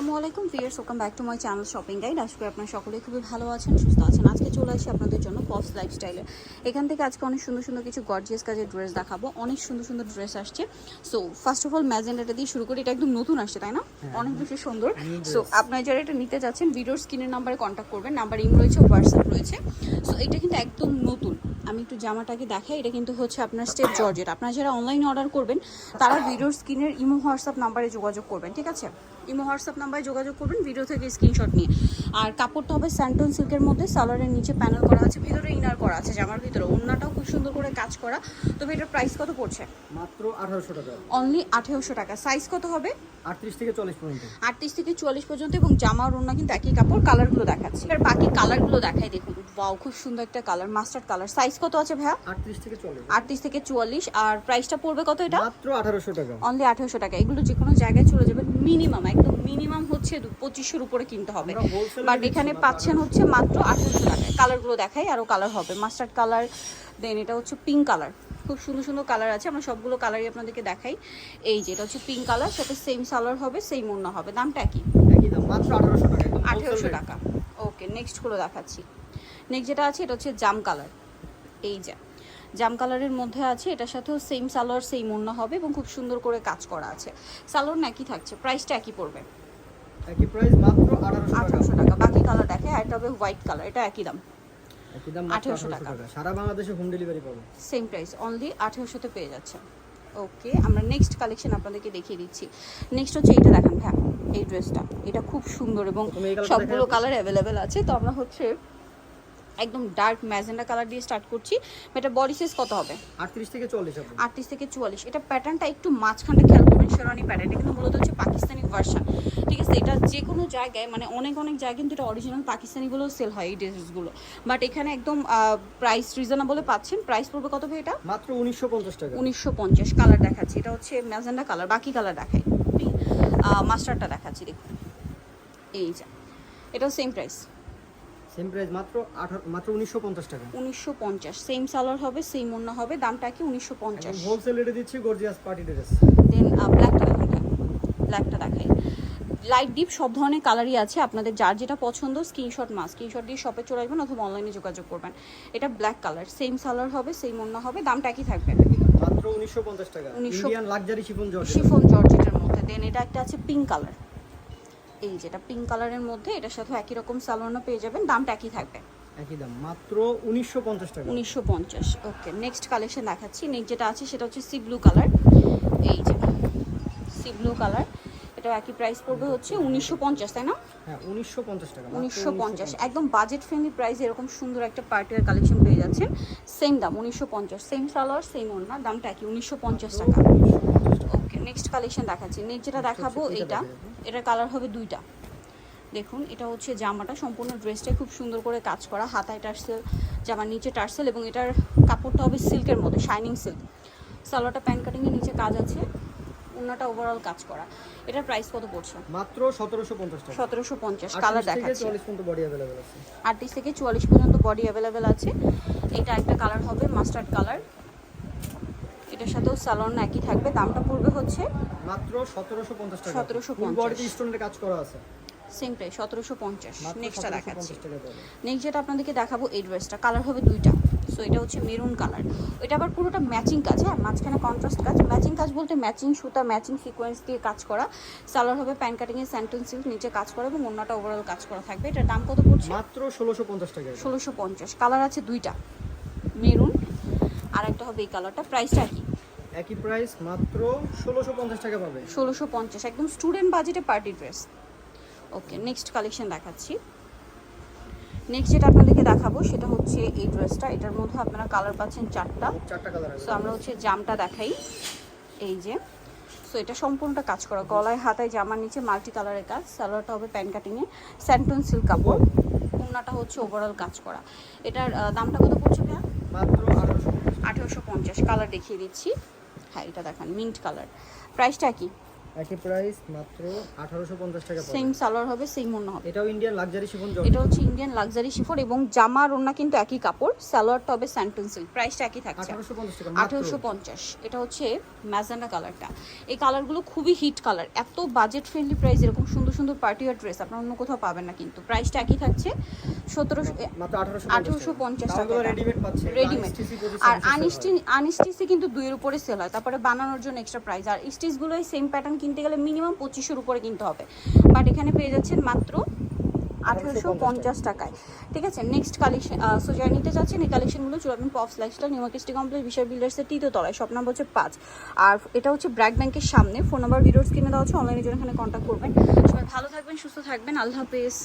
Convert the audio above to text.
আসসালামু আলাইকুম viewers welcome back to my channel shopping guide আশা করি আপনারা সকলেই খুবই ভালো আছেন সুস্থ আছেন। আজকে চলে আসি আপনাদের জন্য পপস লাইফস্টাইলে এখান থেকে আজকে অনেক সুন্দর সুন্দর কিছু গর্জিয়াস কাজের ড্রেস দেখাবো। অনেক সুন্দর সুন্দর ড্রেস আসছে। সো ফার্স্ট অফ অল ম্যাজেন্ডাটা দিয়ে শুরু করি এটা একদম নতুন আসছে তাই না? অনেক বেশি সুন্দর। সো আপনারা যারা এটা নিতে যাচ্ছেন ভিডিওর স্ক্রিনের নাম্বারে কন্ট্যাক্ট করবেন। নাম্বার ইম রয়েছে হোয়াটসঅ্যাপ রয়েছে। সো এটা কিন্তু একদম নতুন। আমি একটু জামাটাকে দেখাই এটা কিন্তু হচ্ছে আপনার স্টেপ জর্জেট আপনারা যারা অনলাইনে অর্ডার করবেন তারা ভিডিওর স্ক্রিনের ইমো হোয়াটসঅ্যাপ নাম্বারে যোগাযোগ করবেন ঠিক আছে? ইমো হোয়াটসঅ্যাপ নাম্বারে যোগাযোগ করবেন ভিডিও থেকে স্ক্রিনশট নিয়ে। আর কাপড়টা হবে স্যান্টন সিল্কের মধ্যে সালোয়ারের নিচে প্যানেল করা আছে ভিতরে ইনার করা আছে জামার ভিতরে। ওড়নাটাও খুব সুন্দর করে কাজ করা। তবে এটার প্রাইস কত পড়ছে? মাত্র আঠারোশো টাকা। অনলি আঠেরোশো টাকা। সাইজ কত হবে? আটত্রিশ থেকে চল্লিশ পর্যন্ত। আটত্রিশ থেকে চল্লিশ পর্যন্ত এবং জামার ওড়না কিন্তু একই কাপড় কালারগুলো দেখাচ্ছি। আর বাকি কালারগুলো দেখাই দেখুন। ওয়াও খুব সুন্দর একটা কালার মাস্টার্ড কালার সাইজ কত আছে ভাইয়া? আটত্রিশ থেকে চল্লিশ। আটত্রিশ থেকে চুয়াল্লিশ। আর প্রাইসটা পড়বে কত এটা? মাত্র আঠারোশো টাকা। অনলি আঠেরোশো টাকা। এগুলো যে কোনো জায়গায় চলে যাবে। মিনিমাম একদম মিনিমাম হচ্ছে দু- পঁচিশশোর উপরে কিনতে হবে। বাট এখানে পাচ্ছেন হচ্ছে মাত্র আঠেরোশো টাকায় কালারগুলো দেখাই আরও কালার হবে। মাস্টার্ড কালার দেন এটা হচ্ছে পিঙ্ক কালার খুব সুন্দর সুন্দর কালার আছে। আমরা সবগুলো কালারই আপনাদেরকে দেখাই। এই যে এটা হচ্ছে পিঙ্ক কালার সাথে সেম সালোয়ার হবে সেম অন্য হবে। দামটা কি? একই দাম মাত্র আঠারোশো টাকা। ওকে নেক্সটগুলো দেখাচ্ছি। নেক্সট যেটা আছে এটা হচ্ছে জাম কালার এই যে জাম কালারের মধ্যে আছে এটার সাথেও সেম সালোয়ার সেম অন্য হবে এবং খুব সুন্দর করে কাজ করা আছে। সালোয়ার না একই থাকছে প্রাইসটা একই পড়বে। একই প্রাইস মাত্র আঠারোশো টাকা। বাকি কালার দেখে আর হবে হোয়াইট কালার এটা একই দাম। একই দাম 1800 আঠারোশো টাকা। সারা বাংলাদেশে হোম ডেলিভারি পাবো। সেম প্রাইস অনলি আঠেরোশোতে পেয়ে যাচ্ছে। ওকে আমরা নেক্সট কালেকশন আপনাদেরকে দেখিয়ে দিচ্ছি। নেক্সট হচ্ছে এটা দেখেন হ্যাঁ এই ড্রেসটা এটা খুব সুন্দর এবং সবগুলো কালার অ্যাভেলেবেল আছে। তো আমরা হচ্ছে একদম ডার্ক ম্যাজেন্ডা কালার দিয়ে স্টার্ট করছি। এটা বডি সাইজ কত হবে? আটত্রিশ থেকে চল্লিশ আটত্রিশ থেকে চুয়াল্লিশ। এটা প্যাটার্নটা একটু মাঝখানটা খেয়াল করবেন শেরওয়ানি প্যাটার্ন কিন্তু মূলত হচ্ছে পাকিস্তানি ভার্সন ঠিক আছে এটা যে কোনো জায়গায় মানে অনেক অনেক জায়গায় কিন্তু এটা অরিজিনাল পাকিস্তানিগুলো সেল হয় এই ড্রেসগুলো বাট এখানে একদম প্রাইস রিজনেবলে পাচ্ছেন। প্রাইস পড়বে কত ভাই এটা? মাত্র উনিশশো পঞ্চাশ টাকা। উনিশশো পঞ্চাশ। কালার দেখাচ্ছি। এটা হচ্ছে ম্যাজেন্ডা কালার বাকি কালার দেখাই। মাস্টারটা দেখাচ্ছি দেখুন। এই যে এটাও সেম প্রাইস সেম প্রাইস মাত্র আঠারো মাত্র উনিশশো পঞ্চাশ টাকা। উনিশশো পঞ্চাশ। সেম সালোয়ার হবে সেম অন্য হবে দামটা কি উনিশশো পঞ্চাশ? হোলসেল রেটে দিচ্ছি গর্জিয়াস পার্টি ড্রেস দেন ব্ল্যাকটা দেখাই। ব্ল্যাকটা দেখাই। লাইট ডিপ সব ধরনের কালারই আছে। আপনাদের যার যেটা পছন্দ স্ক্রিনশট মাস স্ক্রিনশট দিয়ে শপে চলে আসবেন অথবা অনলাইনে যোগাযোগ করবেন। এটা ব্ল্যাক কালার সেম সালোয়ার হবে সেম অন্য হবে দামটা একই থাকবে। মাত্র উনিশশো পঞ্চাশ টাকা। 1900 Indian luxury chiffon georgette chiffon জর্জেটের মধ্যে। দেন এটা একটা আছে পিঙ্ক কালার এই যেটা পিঙ্ক কালারের মধ্যে এটার সাথে একই রকম সালোয়ারও পেয়ে যাবেন দামটা একই থাকবে। একই দাম মাত্র উনিশশো পঞ্চাশ টাকা। উনিশশো পঞ্চাশ ওকে নেক্সট কালেকশন দেখাচ্ছি। নেক্সট যেটা আছে সেটা হচ্ছে সি ব্লু কালার এই যে সি ব্লু কালার এটা একই প্রাইস পড়বে হচ্ছে উনিশশো পঞ্চাশ তাই না? হ্যাঁ উনিশশো পঞ্চাশ টাকা মাত্র উনিশশো পঞ্চাশ একদম বাজেট ফ্রেন্ডলি প্রাইস এরকম সুন্দর একটা পার্টিয়ার কালেকশন পেয়ে যাচ্ছেন। সেম দাম উনিশশো পঞ্চাশ সেম সালোয়ার সেম ওড়না দামটা কি উনিশশো পঞ্চাশ টাকা। ওকে নেক্সট কালেকশন দেখাচ্ছি। নেক্সট যেটা দেখাবো এটা এটার কালার হবে দুইটা। দেখুন এটা হচ্ছে জামাটা। সম্পূর্ণ ড্রেসটাই খুব সুন্দর করে কাজ করা। হাতায় টার্সেল জামার নিচে টার্সেল এবং এটার কাপড়টা হবে সিল্কের মধ্যে শাইনিং সিল্ক সালোয়ারটা প্যান্ট কাটিংয়ের নিচে কাজ আছে। ওনাটা ওভারঅল কাজ করা। এটার প্রাইস কত পড়ছে? মাত্র সতেরোশো পঞ্চাশ টাকা। সতেরোশো পঞ্চাশ কালার 38 দেখাচ্ছি। চল্লিশ পর্যন্ত বডি অ্যাভেলেবেল আছে। আটত্রিশ থেকে চুয়াল্লিশ পর্যন্ত বডি অ্যাভেলেবেল আছে। এটা একটা কালার হবে মাস্টার্ড কালার এটার সাথেও সালোয়ার একই থাকবে। দামটা পড়বে হচ্ছে মাত্র সতেরোশো পঞ্চাশ টাকা। 1750 বডিতে স্টোনের কাজ করা আছে। সতেরোশো পঞ্চাশ। মাত্র নেক্সটটা দেখাচ্ছি। 1750। নেক্সট যেটা আপনাদেরকে দেখাবো এই ড্রেসটা কালার হবে দুইটা। সো এটা হচ্ছে মেরুন কালার এটা আবার পুরোটা ম্যাচিং কাজ হ্যাঁ? মাঝখানে কন্ট্রাস্ট কাজ। ম্যাচিং কাজ বলতে ম্যাচিং সুতা ম্যাচিং সিকোয়েন্স দিয়ে কাজ করা। সালোয়ার হবে প্যান কাটিংয়ে স্যান্টন সিল্ক নিচে কাজ করা এবং অন্যটা ওভারঅল কাজ করা থাকবে। এটার দাম কত পড়ছে? মাত্র ষোলোশো পঞ্চাশ টাকা। ষোলোশো পঞ্চাশ। কালার আছে দুইটা। মেরুন আর একটা হবে এই কালারটা প্রাইসটা কি? একই প্রাইস মাত্র ষোলোশো পঞ্চাশ টাকা পাবে। ষোলোশো পঞ্চাশ একদম স্টুডেন্ট বাজেটে party dress okay next collection দেখাচ্ছি। নেক্সট যেটা আপনাদেরকে দেখাবো সেটা হচ্ছে এই ড্রেসটা এটার মধ্যে আপনারা কালার পাচ্ছেন চারটা। চারটা কালার আছে। সো আমরা হচ্ছে জামটা দেখাই। এই যে। সো এটা সম্পূর্ণটা কাজ করা। গলায় হাতায় জামার নিচে মাল্টি কালারের কাজ। সালোয়ারটা হবে প্যান কাটিংয়ে স্যান্টন সিল্ক কাপড়। ওড়নাটা হচ্ছে ওভারঅল কাজ করা। এটার দামটা কত পড়ছে ভাইয়া? মাত্র আঠারোশো আঠেরোশো পঞ্চাশ। কালার দেখিয়ে দিচ্ছি। হ্যাঁ এটা দেখান মিন্ট কালার প্রাইসটা কি? একই প্রাইস মাত্র আঠারোশো পঞ্চাশ টাকা পড়বে সেম সালোয়ার হবে সেম অন্য হবে। এটাও ইন্ডিয়ান লাক্সারি শিফন এটা হচ্ছে ইন্ডিয়ান লাক্সারি শিফর এবং জামা আর ওড়না কিন্তু একই কাপড় সালোয়ারটা হবে স্যান্টন সিল্ক প্রাইসটা একই থাকছে। আঠারোশো পঞ্চাশ টাকা আঠারোশো পঞ্চাশ এটা হচ্ছে ম্যাজেন্ডা কালারটা এই কালারগুলো খুবই হিট কালার এত বাজেট ফ্রেন্ডলি প্রাইস এরকম সুন্দর সুন্দর পার্টি আর ড্রেস আপনার অন্য কোথাও পাবেন না কিন্তু। প্রাইসটা একই থাকছে সতেরোশো মাত্র আঠারোশো আঠারোশো পঞ্চাশ টাকা রেডিমেড পাচ্ছে রেডিমেড আর আনস্টি আনস্টিচে কিন্তু দুইয়ের উপরে সেল হয় তারপরে বানানোর জন্য এক্সট্রা প্রাইস আর স্টিচগুলো সেম প্যাটার্ন কিনতে গেলে মিনিমাম পঁচিশের উপরে কিনতে হবে। বাট এখানে পেয়ে যাচ্ছেন মাত্র আঠেরোশো পঞ্চাশ টাকায়। ঠিক আছে? নেক্সট কালেকশন সো যারা নিতে চাচ্ছেন, এই কালেকশনগুলো চুরাবেন pops lifestyle new market complex Bishal বিল্ডার্সের তলায়। শপ নাম্বার হচ্ছে পাঁচ। আর এটা হচ্ছে ব্র্যাক ব্যাংকের সামনে। ফোন নাম্বার ভিডিওস কিনে দেওয়া হচ্ছে। অনলাইনে জন্য এখানে কন্ট্যাক্ট করবেন। সবাই ভালো থাকবেন, সুস্থ থাকবেন। আল্লাহ হাফেজ।